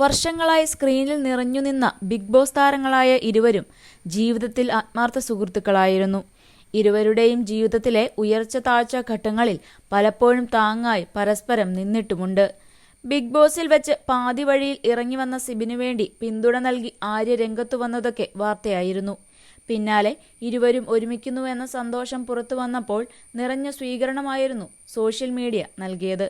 വർഷങ്ങളായി സ്ക്രീനിൽ നിറഞ്ഞുനിന്ന big boss താരങ്ങളായ ഇരുവരും ജീവിതത്തിൽ ആത്മാർത്ഥ സുഹൃത്തുക്കളായിരുന്നു. ഇരുവരുടെയും ജീവിതത്തിലെ ഉയർച്ച താഴ്ച ഘട്ടങ്ങളിൽ പലപ്പോഴും താങ്ങായി പരസ്പരം നിന്നിട്ടുമുണ്ട്. ബിഗ് ബോസിൽ വെച്ച് പാതി വഴിയിൽ ഇറങ്ങി വന്ന സിബിനു വേണ്ടി പിന്തുണ നൽകി ആര്യ രംഗത്തു വന്നതൊക്കെ വാർത്തയായിരുന്നു. പിന്നാലെ ഇരുവരും ഒരുമിക്കുന്നുവെന്ന സന്തോഷം പുറത്തു വന്നപ്പോൾ നിറഞ്ഞ സ്വീകരണമായിരുന്നു സോഷ്യൽ മീഡിയ നൽകിയത്.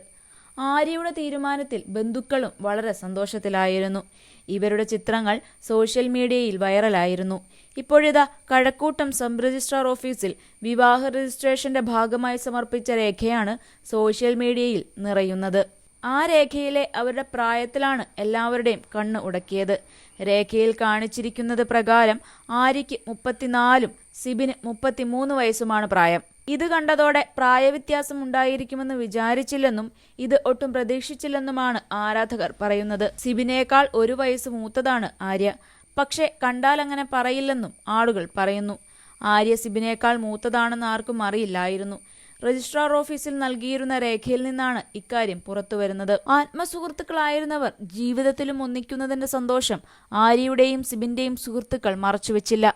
ആര്യയുടെ തീരുമാനത്തിൽ ബന്ധുക്കളും വളരെ സന്തോഷത്തിലായിരുന്നു. ഇവരുടെ ചിത്രങ്ങൾ സോഷ്യൽ മീഡിയയിൽ വൈറലായിരുന്നു. ഇപ്പോഴിതാ കഴക്കൂട്ടം സബ് രജിസ്ട്രാർ ഓഫീസിൽ വിവാഹ രജിസ്ട്രേഷന്റെ ഭാഗമായി സമർപ്പിച്ച രേഖയാണ് സോഷ്യൽ മീഡിയയിൽ നിറയുന്നത്. ആ രേഖയിലെ അവരുടെ പ്രായത്തിലാണ് എല്ലാവരുടെയും കണ്ണ് ഉടക്കിയത്. രേഖയിൽ കാണിച്ചിരിക്കുന്നത് പ്രകാരം ആര്യയ്ക്ക് മുപ്പത്തിനാലും സിബിന് മുപ്പത്തിമൂന്ന് വയസ്സുമാണ് പ്രായം. ഇത് കണ്ടതോടെ പ്രായവ്യത്യാസം ഉണ്ടായിരിക്കുമെന്ന് വിചാരിച്ചില്ലെന്നും ഇത് ഒട്ടും പ്രതീക്ഷിച്ചില്ലെന്നുമാണ് ആരാധകർ പറയുന്നത്. സിബിനേക്കാൾ ഒരു വയസ്സ് മൂത്തതാണ് ആര്യ. പക്ഷേ കണ്ടാൽ അങ്ങനെ പറയില്ലെന്നും ആളുകൾ പറയുന്നു. ആര്യ സിബിനേക്കാൾ മൂത്തതാണെന്ന് ആർക്കും അറിയില്ലായിരുന്നു. രജിസ്ട്രാർ ഓഫീസിൽ നൽകിയിരുന്ന രേഖയിൽ നിന്നാണ് ഇക്കാര്യം പുറത്തുവരുന്നത്. ആത്മസുഹൃത്തുക്കളായിരുന്നവർ ജീവിതത്തിലും ഒന്നിക്കുന്നതിന്റെ സന്തോഷം ആര്യയുടെയും സിബിന്റെയും സുഹൃത്തുക്കൾ മറച്ചുവെച്ചില്ല.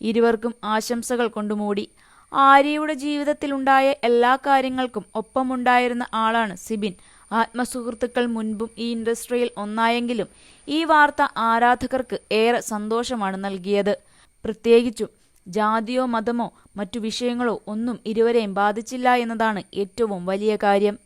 ഇരുവർക്കും ആശംസകൾ കൊണ്ടുമൂടി. ആര്യയുടെ ജീവിതത്തിലുണ്ടായ എല്ലാ കാര്യങ്ങൾക്കും ഒപ്പമുണ്ടായിരുന്ന ആളാണ് സിബിൻ. ആത്മസുഹൃത്തുക്കൾ മുൻപും ഈ ഇൻഡസ്ട്രിയിൽ ഒന്നായെങ്കിലും ഈ വാർത്ത ആരാധകർക്ക് ഏറെ സന്തോഷമാണ് നൽകിയത്. പ്രത്യേകിച്ചും ജാതിയോ മതമോ മറ്റു വിഷയങ്ങളോ ഒന്നും ഇരുവരെയും ബാധിച്ചില്ല എന്നതാണ് ഏറ്റവും വലിയ കാര്യം.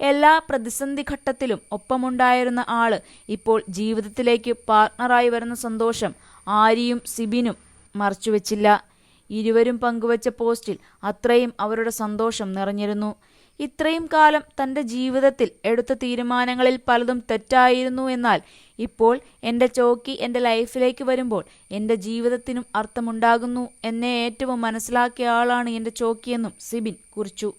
എല്ലാ പ്രതിസന്ധി ഘട്ടത്തിലും ഒപ്പമുണ്ടായിരുന്ന ആൾ ഇപ്പോൾ ജീവിതത്തിലേക്ക് പാർട്ണറായി വരുന്ന സന്തോഷം ആരിയും സിബിനും മറച്ചുവെച്ചില്ല. ഇരുവരും പങ്കുവച്ച പോസ്റ്റിൽ അത്രയും അവരുടെ സന്തോഷം നിറഞ്ഞിരുന്നു. ഇത്രയും കാലം തന്റെ ജീവിതത്തിൽ എടുത്ത തീരുമാനങ്ങളിൽ പലതും തെറ്റായിരുന്നു എന്നാൽ ഇപ്പോൾ എന്റെ ചോക്കി എന്റെ ലൈഫിലേക്ക് വരുമ്പോൾ എന്റെ ജീവിതത്തിനും അർത്ഥമുണ്ടാകുന്നു എന്നെ ഏറ്റവും മനസ്സിലാക്കിയ ആളാണ് എന്റെ ചോക്കിയെന്നും സിബിൻ കുറിച്ചു.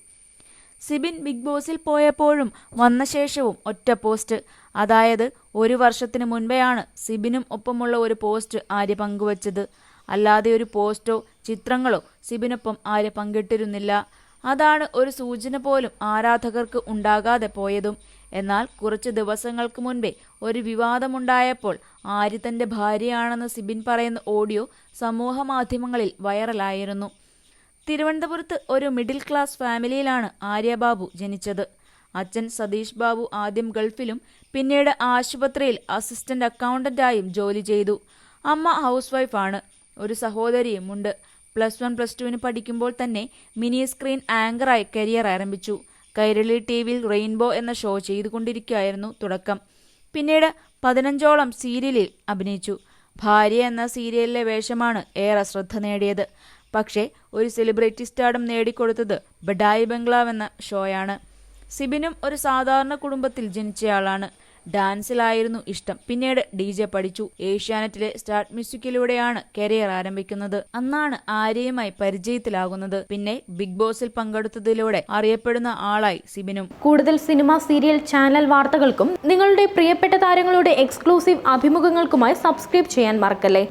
സിബിൻ ബിഗ് ബോസിൽ പോയപ്പോഴും വന്ന ശേഷവും ഒറ്റ പോസ്റ്റ്. അതായത് ഒരു വർഷത്തിന് മുൻപെയാണ് സിബിനും ഒപ്പമുള്ള ഒരു പോസ്റ്റ് ആര്യ പങ്കുവച്ചത്. അല്ലാതെ ഒരു പോസ്റ്റോ ചിത്രങ്ങളോ സിബിനൊപ്പം ആര് പങ്കിട്ടിരുന്നില്ല. അതാണ് ഒരു സൂചന പോലും ആരാധകർക്ക് ഉണ്ടാകാതെ പോയതും. എന്നാൽ കുറച്ച് ദിവസങ്ങൾക്ക് മുൻപേ ഒരു വിവാദമുണ്ടായപ്പോൾ ആര്യ തന്റെ ഭാര്യയാണെന്ന് സിബിൻ പറയുന്ന ഓഡിയോ സമൂഹ മാധ്യമങ്ങളിൽ വൈറലായിരുന്നു. തിരുവനന്തപുരത്ത് ഒരു മിഡിൽ ക്ലാസ് ഫാമിലിയിലാണ് ആര്യബാബു ജനിച്ചത്. അച്ഛൻ സതീഷ് ബാബു ആദ്യം ഗൾഫിലും പിന്നീട് ആശുപത്രിയിൽ അസിസ്റ്റന്റ് അക്കൗണ്ടന്റായും ജോലി ചെയ്തു. അമ്മ ഹൗസ് വൈഫാണ്. ഒരു സഹോദരിയുമുണ്ട് പ്ലസ് വൺ പ്ലസ് ടുവിന് പഠിക്കുമ്പോൾ തന്നെ മിനി സ്ക്രീൻ ആങ്കറായി കരിയർ ആരംഭിച്ചു. കൈരളി ടി വിയിൽ റെയിൻബോ എന്ന ഷോ ചെയ്തുകൊണ്ടിരിക്കുകയായിരുന്നു തുടക്കം. പിന്നീട് പതിനഞ്ചോളം സീരിയലിൽ അഭിനയിച്ചു. ഭാര്യ എന്ന സീരിയലിലെ വേഷമാണ് ഏറെ ശ്രദ്ധ നേടിയത്. പക്ഷേ ഒരു സെലിബ്രിറ്റി സ്റ്റാർഡം നേടിക്കൊടുത്തത് ബഡായി ബംഗ്ലാവ് എന്ന ഷോയാണ്. സിബിനും ഒരു സാധാരണ കുടുംബത്തിൽ ജനിച്ചയാളാണ്. ഡാൻസിലായിരുന്നു ഇഷ്ടം. പിന്നീട് ഡി ജെ പഠിച്ചു. ഏഷ്യാനെറ്റിലെ സ്റ്റാർട്ട് മ്യൂസിക്കിലൂടെയാണ് കരിയർ ആരംഭിക്കുന്നത്. അന്നാണ് ആര്യയുമായി പരിചയത്തിലാകുന്നത്. പിന്നെ ബിഗ് ബോസിൽ പങ്കെടുത്തതിലൂടെ അറിയപ്പെടുന്ന ആളായി സിബിനും. കൂടുതൽ സിനിമ സീരിയൽ ചാനൽ വാർത്തകൾക്കും നിങ്ങളുടെ പ്രിയപ്പെട്ട താരങ്ങളുടെ എക്സ്ക്ലൂസീവ് അഭിമുഖങ്ങൾക്കുമായി സബ്സ്ക്രൈബ് ചെയ്യാൻ മറക്കല്ലേ?